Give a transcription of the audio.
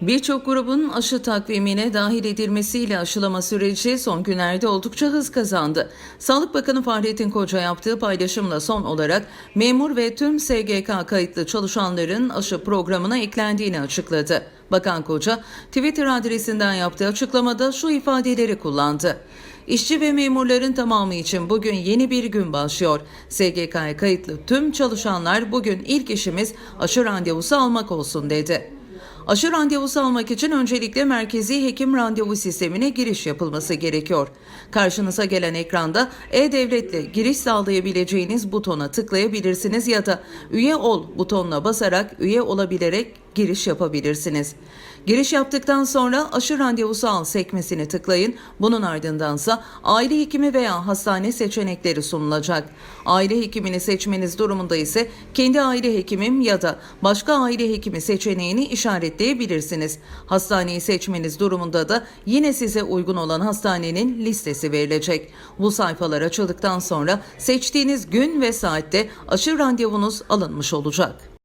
Birçok grubun aşı takvimine dahil edilmesiyle aşılama süreci son günlerde oldukça hız kazandı. Sağlık Bakanı Fahrettin Koca yaptığı paylaşımla son olarak memur ve tüm SGK kayıtlı çalışanların aşı programına eklendiğini açıkladı. Bakan Koca, Twitter adresinden yaptığı açıklamada şu ifadeleri kullandı. İşçi ve memurların tamamı için bugün yeni bir gün başlıyor. SGK'ya kayıtlı tüm çalışanlar bugün ilk işimiz aşı randevusu almak olsun dedi. Aşı randevusu almak için öncelikle merkezi hekim randevu sistemine giriş yapılması gerekiyor. Karşınıza gelen ekranda e-devletle giriş sağlayabileceğiniz butona tıklayabilirsiniz ya da üye ol butonuna basarak üye olabilerek giriş yapabilirsiniz. Giriş yaptıktan sonra aşı randevusu al sekmesini tıklayın. Bunun ardındansa aile hekimi veya hastane seçenekleri sunulacak. Aile hekimini seçmeniz durumunda ise kendi aile hekimim ya da başka aile hekimi seçeneğini işaretleyebilirsiniz. Hastaneyi seçmeniz durumunda da yine size uygun olan hastanenin listesi verilecek. Bu sayfalar açıldıktan sonra seçtiğiniz gün ve saatte aşı randevunuz alınmış olacak.